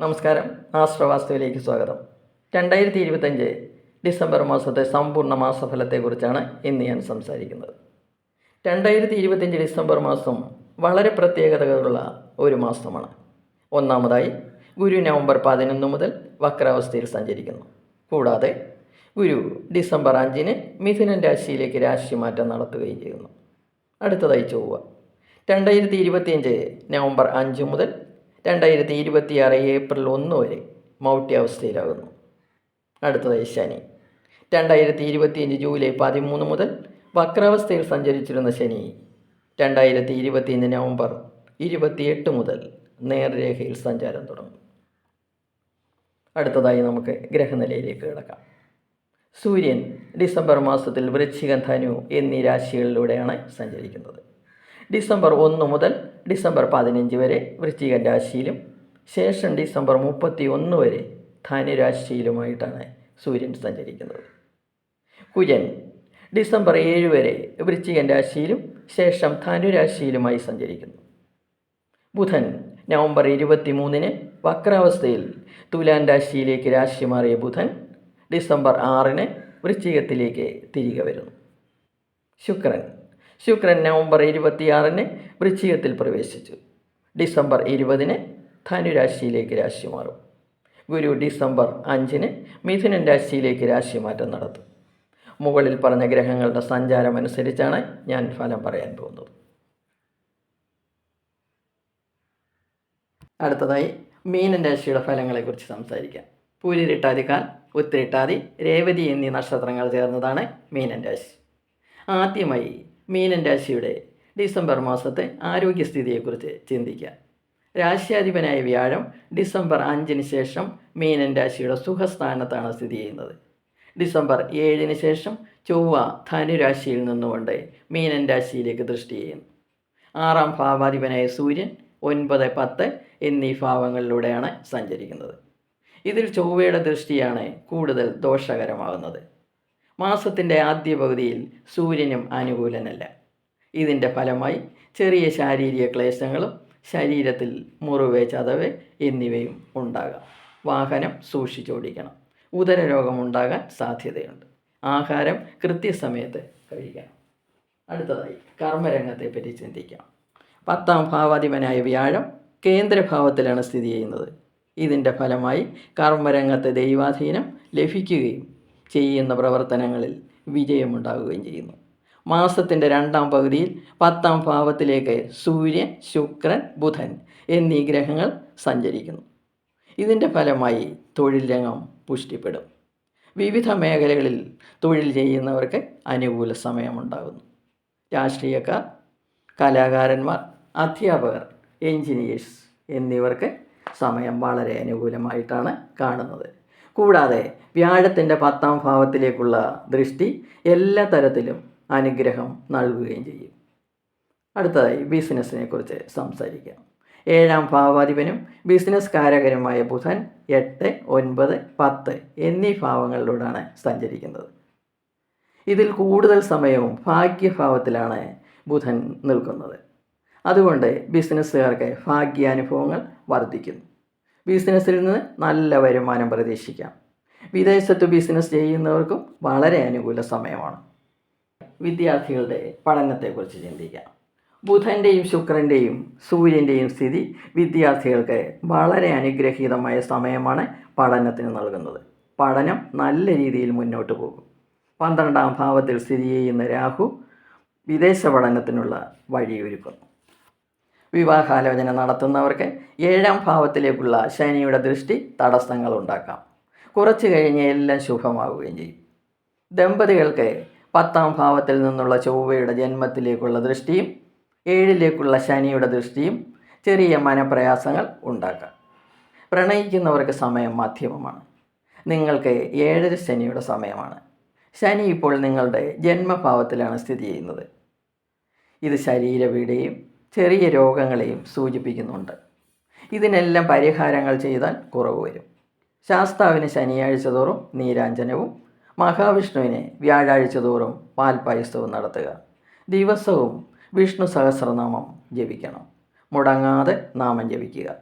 നമസ്കാരം. ആശ്രവാസ്തുവിലേക്ക് സ്വാഗതം. രണ്ടായിരത്തി ഇരുപത്തഞ്ച് ഡിസംബർ മാസത്തെ സമ്പൂർണ മാസഫലത്തെക്കുറിച്ചാണ് ഇന്ന് ഞാൻ സംസാരിക്കുന്നത്. രണ്ടായിരത്തി ഇരുപത്തഞ്ച് ഡിസംബർ മാസം വളരെ പ്രത്യേകതകളുള്ള ഒരു മാസമാണ്. ഒന്നാമതായി ഗുരു നവംബർ പതിനൊന്ന് മുതൽ വക്രാവസ്ഥയിൽ സഞ്ചരിക്കുന്നു. കൂടാതെ ഗുരു ഡിസംബർ അഞ്ചിന് മിഥുനൻ രാശിയിലേക്ക് രാശിമാറ്റം നടത്തുകയും ചെയ്യുന്നു. അടുത്തതായി ചൊവ്വ. രണ്ടായിരത്തി ഇരുപത്തിയഞ്ച് നവംബർ അഞ്ച് മുതൽ രണ്ടായിരത്തി ഇരുപത്തിയാറ് ഏപ്രിൽ ഒന്ന് വരെ മൗട്ടി അവസ്ഥയിലാകുന്നു അടുത്തതായി ശനി. രണ്ടായിരത്തി ഇരുപത്തിയഞ്ച് ജൂലൈ പതിമൂന്ന് മുതൽ വക്രാവസ്ഥയിൽ സഞ്ചരിച്ചിരുന്ന ശനി. രണ്ടായിരത്തി ഇരുപത്തിയഞ്ച് നവംബർ ഇരുപത്തിയെട്ട് മുതൽ നേർരേഖയിൽ സഞ്ചാരം തുടങ്ങും. അടുത്തതായി നമുക്ക് ഗ്രഹനിലയിലേക്ക് കിടക്കാം. സൂര്യൻ ഡിസംബർ മാസത്തിൽ വൃശ്ചികം ധനു എന്നീ രാശികളിലൂടെയാണ് സഞ്ചരിക്കുന്നത്. ഡിസംബർ ഒന്ന് മുതൽ ഡിസംബർ പതിനഞ്ച് വരെ വൃശ്ചിക രാശിയിലും ശേഷം ഡിസംബർ മുപ്പത്തി ഒന്ന് വരെ ധനുരാശിയിലുമായിട്ടാണ് സൂര്യൻ സഞ്ചരിക്കുന്നത്. കുജൻ ഡിസംബർ ഏഴ് വരെ വൃശ്ചികൻ രാശിയിലും ശേഷം ധനുരാശിയിലുമായി സഞ്ചരിക്കുന്നു. ബുധൻ നവംബർ ഇരുപത്തി മൂന്നിന് വക്രാവസ്ഥയിൽ തുലാൻ രാശിയിലേക്ക് രാശി മാറിയ ബുധൻ ഡിസംബർ ആറിന് വൃശ്ചികത്തിലേക്ക് തിരികെ വരുന്നു. ശുക്രൻ ശുക്രൻ നവംബർ ഇരുപത്തിയാറിന് വൃശ്ചികത്തിൽ പ്രവേശിച്ചു. ഡിസംബർ ഇരുപതിന് ധനുരാശിയിലേക്ക് രാശി മാറും. ഗുരു ഡിസംബർ അഞ്ചിന് മിഥുനൻ രാശിയിലേക്ക് രാശിമാറ്റം നടത്തും. മുകളിൽ പറഞ്ഞ ഗ്രഹങ്ങളുടെ സഞ്ചാരം അനുസരിച്ചാണ് ഞാൻ ഫലം പറയാൻ പോകുന്നത്. അടുത്തതായി മീനൻ രാശിയുടെ ഫലങ്ങളെക്കുറിച്ച് സംസാരിക്കാം. പൂരിരിട്ടാതിക്കാൽ ഉത്തിരിട്ടാതി രേവതി എന്നീ നക്ഷത്രങ്ങൾ ചേർന്നതാണ് മീനൻ രാശി. ആദ്യമായി മീനൻ രാശിയുടെ ഡിസംബർ മാസത്തെ ആരോഗ്യസ്ഥിതിയെക്കുറിച്ച് ചിന്തിക്കാം. രാശ്യാധിപനായ വ്യാഴം ഡിസംബർ അഞ്ചിന് ശേഷം മീനൻ രാശിയുടെ സുഖസ്ഥാനത്താണ് സ്ഥിതി ചെയ്യുന്നത്. ഡിസംബർ ഏഴിന് ശേഷം ചൊവ്വ ധനുരാശിയിൽ നിന്നുകൊണ്ട് മീനൻ രാശിയിലേക്ക് ദൃഷ്ടി ചെയ്യുന്നു. ആറാം ഭാവാധിപനായ സൂര്യൻ ഒൻപത് പത്ത് എന്നീ ഭാവങ്ങളിലൂടെയാണ് സഞ്ചരിക്കുന്നത്. ഇതിൽ ചൊവ്വയുടെ ദൃഷ്ടിയാണ് കൂടുതൽ ദോഷകരമാകുന്നത്. മാസത്തിന്റെ ആദ്യ പകുതിയിൽ സൂര്യനും അനുകൂലനല്ല. ഇതിന്റെ ഫലമായി ചെറിയ ശാരീരിക ക്ലേശങ്ങളും ശരീരത്തിൽ മുറിവ് ചതവ് എന്നിവയും ഉണ്ടാകാം. വാഹനം സൂക്ഷിച്ചോടിക്കണം ഉദരരോഗം ഉണ്ടാകാൻ സാധ്യതയുണ്ട്. ആഹാരം കൃത്യസമയത്ത് കഴിക്കണം. അടുത്തതായി കർമ്മരംഗത്തെ പറ്റി ചിന്തിക്കാം. പത്താം ഭാവാധിപനായ വ്യാഴം കേന്ദ്രഭാവത്തിലാണ് സ്ഥിതി ചെയ്യുന്നത്. ഇതിന്റെ ഫലമായി കർമ്മരംഗത്തെ ദൈവാധീനം ലഭിക്കുകയും ചെയ്യുന്ന പ്രവർത്തനങ്ങളിൽ വിജയമുണ്ടാകുകയും ചെയ്യുന്നു. മാസത്തിന്റെ രണ്ടാം പകുതിയിൽ പത്താം ഭാവത്തിലേക്ക് സൂര്യൻ ശുക്രൻ ബുധൻ എന്നീ ഗ്രഹങ്ങൾ സഞ്ചരിക്കുന്നു. ഇതിന്റെ ഫലമായി തൊഴിൽ രംഗം പുഷ്ടിപ്പെടും. വിവിധ മേഖലകളിൽ തൊഴിൽ ചെയ്യുന്നവർക്ക് അനുകൂല സമയമുണ്ടാകുന്നു. രാഷ്ട്രീയക്കാർ കലാകാരന്മാർ അധ്യാപകർ എഞ്ചിനീയേഴ്സ് എന്നിവർക്ക് സമയം വളരെ അനുകൂലമായിട്ടാണ് കാണുന്നത്. കൂടാതെ വ്യാഴത്തിന്റെ പത്താം ഭാവത്തിലേക്കുള്ള ദൃഷ്ടി എല്ലാ തരത്തിലും അനുഗ്രഹം നൽകുകയും ചെയ്യും. അടുത്തതായി ബിസിനസ്സിനെ കുറിച്ച് സംസാരിക്കാം. ഏഴാം ഭാവാധിപനും ബിസിനസ് കാരകരുമായ ബുധൻ എട്ട് ഒൻപത് പത്ത് എന്നീ ഭാവങ്ങളിലൂടെയാണ് സഞ്ചരിക്കുന്നത്. ഇതിൽ കൂടുതൽ സമയവും ഭാഗ്യഭാവത്തിലാണ് ബുധൻ നിൽക്കുന്നത്. അതുകൊണ്ട് ബിസിനസ്സുകാർക്ക് ഭാഗ്യാനുഭവങ്ങൾ വർദ്ധിക്കുന്നു. ബിസിനസ്സിൽ നിന്ന് നല്ല വരുമാനം പ്രതീക്ഷിക്കാം. വിദേശത്ത് ബിസിനസ് ചെയ്യുന്നവർക്കും വളരെ അനുകൂല സമയമാണ്. വിദ്യാർത്ഥികളുടെ പഠനത്തെക്കുറിച്ച് ചിന്തിക്കാം. ബുധന്റെയും ശുക്രന്റെയും സൂര്യന്റെയും സ്ഥിതി വിദ്യാർത്ഥികൾക്ക് വളരെ അനുഗ്രഹീതമായ സമയമാണ് പഠനത്തിന് നൽകുന്നത്. പഠനം നല്ല രീതിയിൽ മുന്നോട്ട് പോകും. പന്ത്രണ്ടാം ഭാവത്തിൽ സ്ഥിതി ചെയ്യുന്ന രാഹു വിദേശ പഠനത്തിനുള്ള വഴിയൊരുക്കുന്നു. വിവാഹാലോചന നടത്തുന്നവർക്ക് ഏഴാം ഭാവത്തിലേക്കുള്ള ശനിയുടെ ദൃഷ്ടി തടസ്സങ്ങൾ ഉണ്ടാക്കാം കുറച്ച് കഴിഞ്ഞ് എല്ലാം ശുഭമാവുകയും ചെയ്യും. ദമ്പതികൾക്ക് പത്താം ഭാവത്തിൽ നിന്നുള്ള ചൊവ്വയുടെ ജന്മത്തിലേക്കുള്ള ദൃഷ്ടിയും ഏഴിലേക്കുള്ള ശനിയുടെ ദൃഷ്ടിയും ചെറിയ മനപ്രയാസങ്ങൾ ഉണ്ടാക്കാം. പ്രണയിക്കുന്നവർക്ക് സമയം മാധ്യമമാണ്. നിങ്ങൾക്ക് ഏഴര ശനിയുടെ സമയമാണ്. ശനി ഇപ്പോൾ നിങ്ങളുടെ ജന്മഭാവത്തിലാണ് സ്ഥിതി ചെയ്യുന്നത്. ഇത് ശരീരപീഡയും ചെറിയ രോഗങ്ങളെയും സൂചിപ്പിക്കുന്നുണ്ട്. ഇതിനെല്ലാം പരിഹാരങ്ങൾ ചെയ്താൽ കുറവ് വരും. ശാസ്താവിന് ശനിയാഴ്ച തോറും നീരാഞ്ജനവും മഹാവിഷ്ണുവിന് വ്യാഴാഴ്ച തോറും പാൽപായസവും നടത്തുക. ദിവസവും വിഷ്ണു സഹസ്രനാമം ജപിക്കണം. മുടങ്ങാതെ നാമം ജപിക്കുക.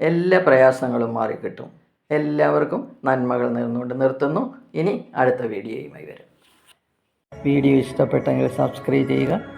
എല്ലാ പ്രയാസങ്ങളും മാറിക്കിട്ടും. എല്ലാവർക്കും നന്മകൾ നേർന്നുകൊണ്ട് നിർത്തുന്നു. ഇനി അടുത്ത വീഡിയോയുമായി വരും. വീഡിയോ ഇഷ്ടപ്പെട്ടെങ്കിൽ സബ്സ്ക്രൈബ് ചെയ്യുക.